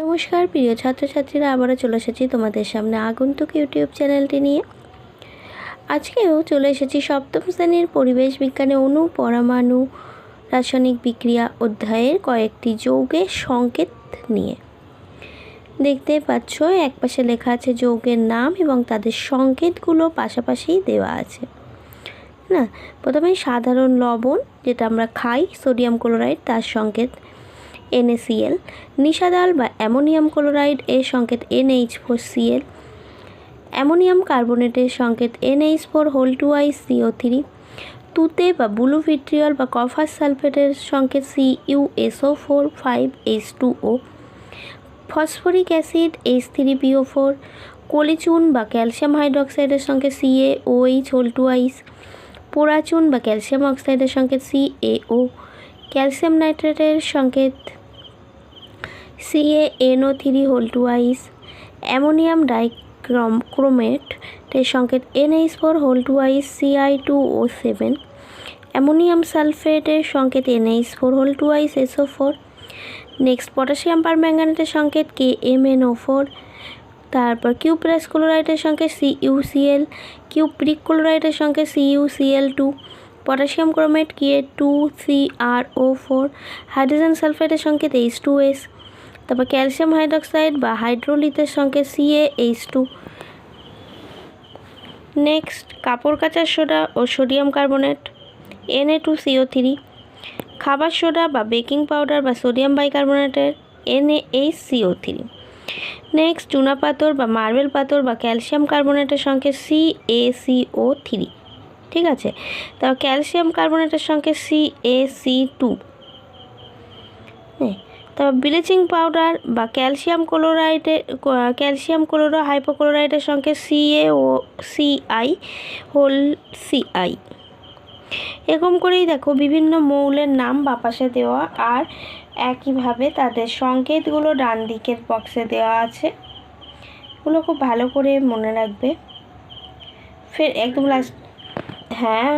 নমস্কার, প্রিয় ছাত্রছাত্রীরা, আবারও চলে এসেছি তোমাদের সামনে আগন্তুক ইউটিউব চ্যানেলটি নিয়ে। আজকেও চলে এসেছি সপ্তম শ্রেণির পরিবেশ বিজ্ঞানে অণু পরমাণু রাসায়নিক বিক্রিয়া অধ্যায়ের কয়েকটি যৌগের সংকেত নিয়ে। দেখতে পাচ্ছ একপাশে লেখা আছে যৌগের নাম এবং তাদের সংকেতগুলো পাশাপাশি দেওয়া আছে। না, প্রথমে সাধারণ লবণ, যেটা আমরা খাই, সোডিয়াম ক্লোরাইড, তার সংকেত। NaCl নিশাদাল বা অ্যামোনিয়াম ক্লোরাইড এর সংকেত NH ফোর সিএল, অ্যামোনিয়াম কার্বনেটের সংকেত NH four whole twice CO three, তুতে বা ব্লু ভিট্রিয়ল বা কফার সালফেটের সংকেত C U SO four five H two O, phosphoric acid H three PO four, কলিচুন বা ক্যালসিয়াম হাইড্রক্সাইডের সঙ্গে CA OH whole twice পোড়াচুন বা ক্যালসিয়াম অক্সাইডের সংকেত সি এ ও, ক্যালসিয়াম নাইট্রেটের সংকেত CA, NO, three whole twice, ammonium ডাইক্রম ক্রোমেটের সংকেত NH four whole twice, CI two O seven, ammonium সালফেটের সংকেত NH four whole twice, SO four, next potassium পারম্যাঙ্গানেটের সংকেত K, M, N, O four, তারপর Q plus ক্লোরাইডের সংকেত C U CL কিউ প্রিক ক্লোরাইডের সংকেত C U CL two, potassium chromate K, two, C, R, O four, hydrogen সালফেটের সংকেত এইচ টু এস তারপর ক্যালসিয়াম হাইড্রক্সাইড বা হাইড্রোলিথের সংকেত সিএ এইচ টু নেক্সট, কাপড় কাচার সোডা ও sodium carbonate NA two CO three খাবার সোডা বা বেকিং পাউডার বা sodium বাইকার্বনেটের NA H CO three next, চুনা পাথর বা মার্বেল পাথর বা ক্যালসিয়াম কার্বনেটের সংখ্যে C A C O three ঠিক আছে? তারপর ক্যালসিয়াম কার্বনেটের সংখ্যে সি এ সি টু হ্যাঁ তারপর ব্লিচিং পাউডার বা ক্যালসিয়াম ক্লোরাইডের ক্যালসিয়াম ক্লোরো, হাইপোক্লোরাইডের সঙ্গে CA O CI whole CI এরকম করেই দেখো বিভিন্ন মৌলের নাম বাপাশে দেওয়া আর একইভাবে তাদের সংকেতগুলো ডান দিকের বক্সে দেওয়া আছে। ওগুলো খুব ভালো করে মনে রাখবে। ফের একদম লাস্ট হ্যাঁ।